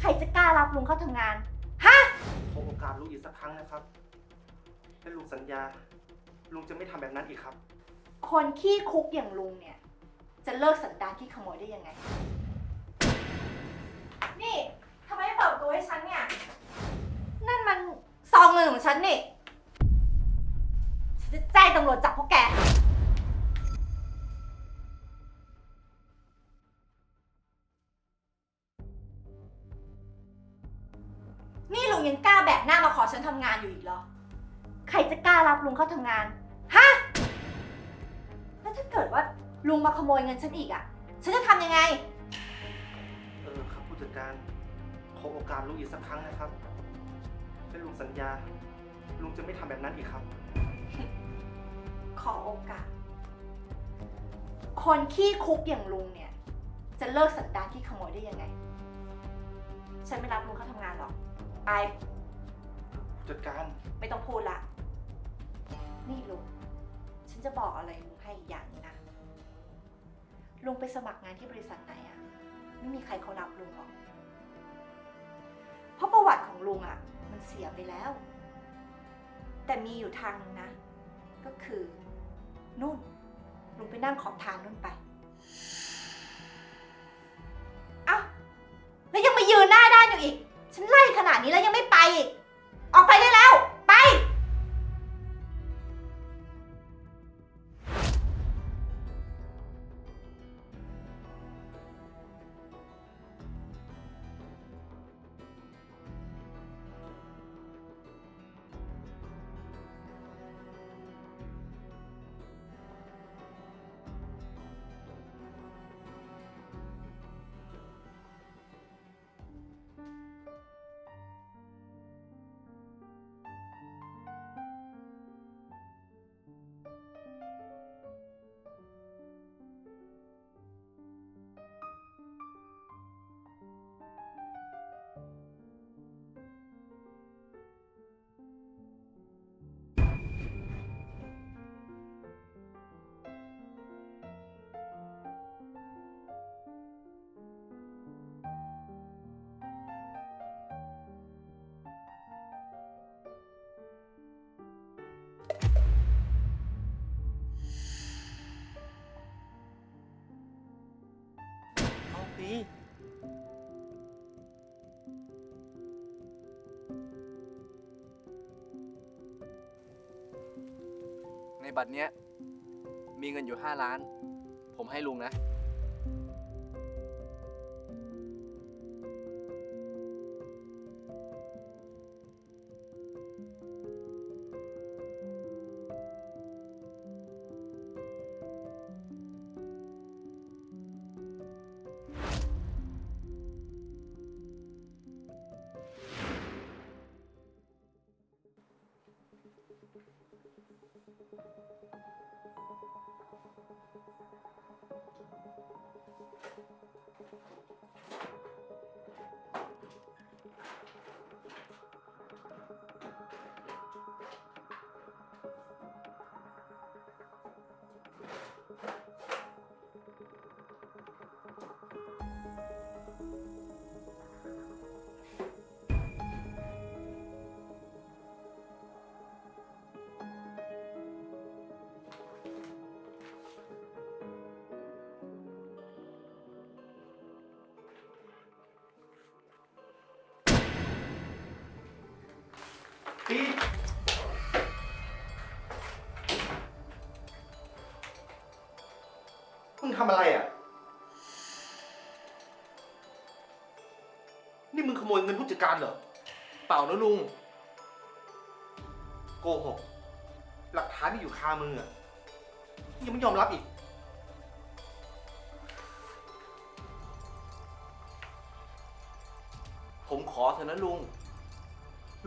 ใครจะกล้ารับลุงเข้าทำงาน ฮะขอโอกาสลุงอีกสักครั้งนะครับ และลุงสัญญา ลุงจะไม่ทำแบบนั้นอีกครับ คนขี้คุกอย่างลุงเนี่ย จะเลิกสันดานขี้ขโมยได้ยังไง นี่ทำไมไม่เปิดประตัวให้ฉันเนี่ย นั่นมันซองเงินของฉันนี่ ฉันจะแจ้งตำรวจจับพวกแก นี่ลุงยังกล้าแบกหน้ามาขอฉันทำงานอยู่อีกเหรอ ใครจะกล้ารับลุงเข้าทำงาน ฮะ แล้วถ้าเกิดว่าลุงมาขโมยเงินฉันอีกอะ่ะฉันจะทำยังไง เออครับผู้จัดการขอโอกาสลุงอีกสักครั้งนะครับและลุงสัญญา ลุงจะไม่ทำแบบนั้นอีกครับ ขอโอกาส คนขี้คุกอย่างลุงเนี่ย จะเลิกสันดานขี้ขโมยได้ยังไง ฉันไม่รับลุงเข้าทำงานหรอก ไปผู้จัดการ ไม่ต้องพูดละ นี่ลุง ฉันจะบอกอะไรลุงให้อีกอย่างหนึงนะ ลุงไปสมัครงานที่บริษัทไหนอะไม่มีใครเขารับลุงหรอก เพราะประวัติของลุงอะมันเสียไปแล้ว แต่มีอยู่ทางหนึงนะ ก็คือนู่น ลุงไปนั่งขอบทางนู่นไปเอ้าแล้วยังมายืนหน้าด้านอยู่อีก ฉันไล่ขนาดนี้แล้วยังไม่ไปอีก ออกไปได้แล้วีในบัตรเนี้ยมีเงินอยู่ 5 ล้าน ผมให้ลุงนะำอะไรอะ นี่มึงขโมยเงินผู้จัดการเหรอ เปล่านะลุง โกหก หลักฐานที่อยู่คามืออะยังไม่ยอมรับอีก ผมขอเถอะนะลุง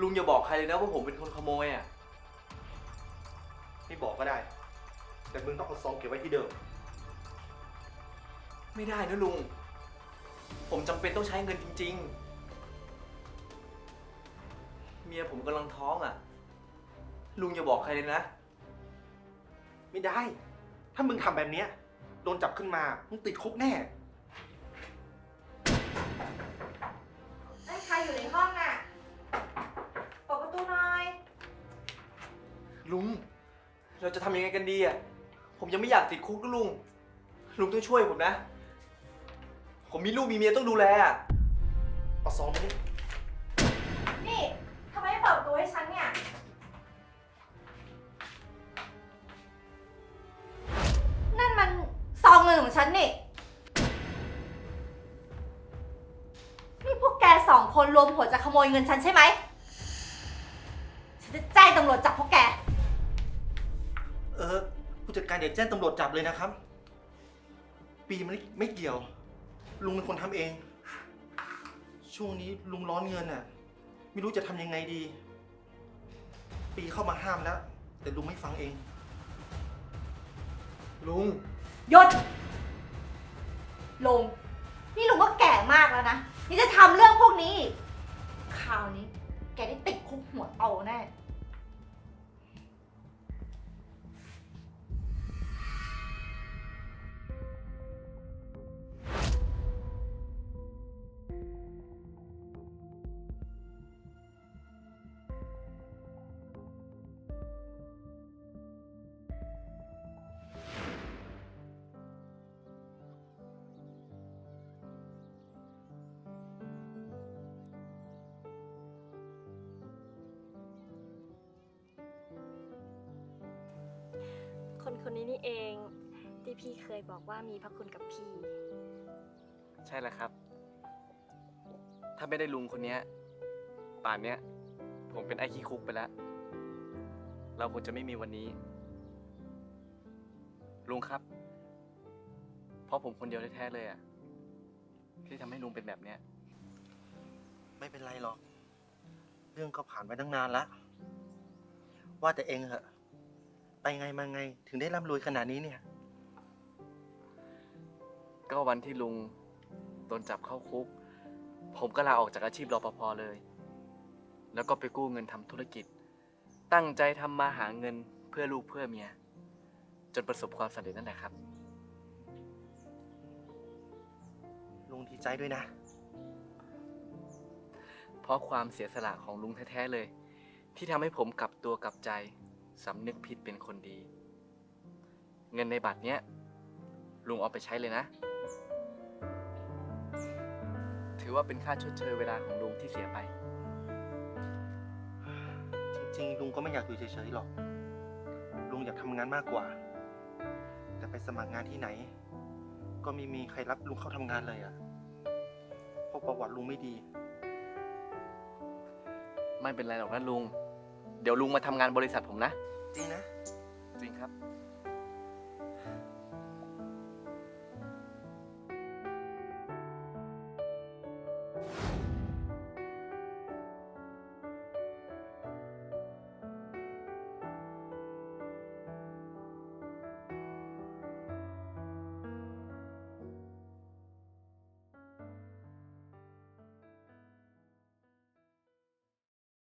ลุงอย่าบอกใครเลยนะว่าผมเป็นคนขโมยอะ ไม่บอกก็ได้ แต่มึงต้องเอาซองเก็บไว้ที่เดิม ไม่ได้นะลุง ผมจำเป็นต้องใช้เงินจริง ๆ เมียผมกำลังท้องอะ ลุงอย่าบอกใครเลยนะ ไม่ได้ ถ้ามึงทำแบบเนี้ยโดนจับขึ้นมา มึงติดคุกแน่ เอ้ยใครอยู่ในห้องน่ะเปิดประตูหน่อย ลุง เราจะทำยังไงกันดีอะ ผมยังไม่อยากติดคุกนะลุง ลุงต้องช่วยผมนะ ผมมีลูกมีเมียต้องดูแลอะเอาซองมาดินี่ทำไมไม่เปิดประตูให้ฉันเนี่ย นั่นมันซองเงินของฉันนี่ นี่พวกแกสองคนรวมหัวจะขโมยเงินฉันใช่ไหม ฉันจะแจ้งตำรวจจับพวกแก เออ ผู้จัดการอย่าแจ้งตำรวจจับเลยนะครับ ปีมันไม่ไม่เกี่ยว ลุงเป็นคนทำเอง ช่วงนี้ลุงร้อนเงินอะ ไม่รู้จะทำยังไงดี ปีเข้ามาห้ามแล้ว แต่ลุงไม่ฟังเอง ลุง หยุดลุงนี่ลุงก็แก่มากแล้วนะ นี่จะทำเรื่องพวกนี้อีกคราวนี้ แกได้ติดคุกหัวโตแน่คน ที่พี่เคยบอกว่ามีพระคุณกับพี่ ใช่แล้วครับ ถ้าไม่ได้ลุงคนเนี้ยป่านเนี้ยผมเป็นไอ้ขี้คุกไปแล้ว เราคงจะไม่มีวันนี้ ลุงครับ เพราะผมคนเดียวแท้ๆเลยอะที่ทำให้ลุงเป็นแบบเนี้ย ไม่เป็นไรหรอก เรื่องก็ผ่านไปตั้งนานละว่าแต่เองเหอะ ไปไงมาไงถึงได้ร่ำรวยขนาดนี้เนี่ย ก็วันที่ลุงโดนจับเข้าคุก ผมก็ลาออกจากอาชีพรปภเลย แล้วก็ไปกู้เงินทำธุรกิจ ตั้งใจทำมาหาเงินเพื่อลูกเพื่อเมีย จนประสบความสำเร็จนั่นแหละครับ ลุงดีใจด้วยนะ เพราะความเสียสละของลุงแท้ๆเลย ที่ทำให้ผมกลับตัวกลับใจสำนึกผิดเป็นคนดี เงินในบัตรเนี้ยลุงเอาไปใช้เลยนะ ถือว่าเป็นค่าชดเชยเวลาของลุงที่เสียไป จริงๆลุงก็ไม่อยากอยู่เฉยๆหรอก ลุงอยากทำงานมากกว่า แต่ไปสมัครงานที่ไหน ก็ไม่มีใครรับลุงเข้าทำงานเลยอะเพราะประวัติลุงไม่ดี ไม่เป็นไรหรอกนะลุง เดี๋ยวลุงมาทำงานบริษัทผมนะ จริงนะ จริงครับ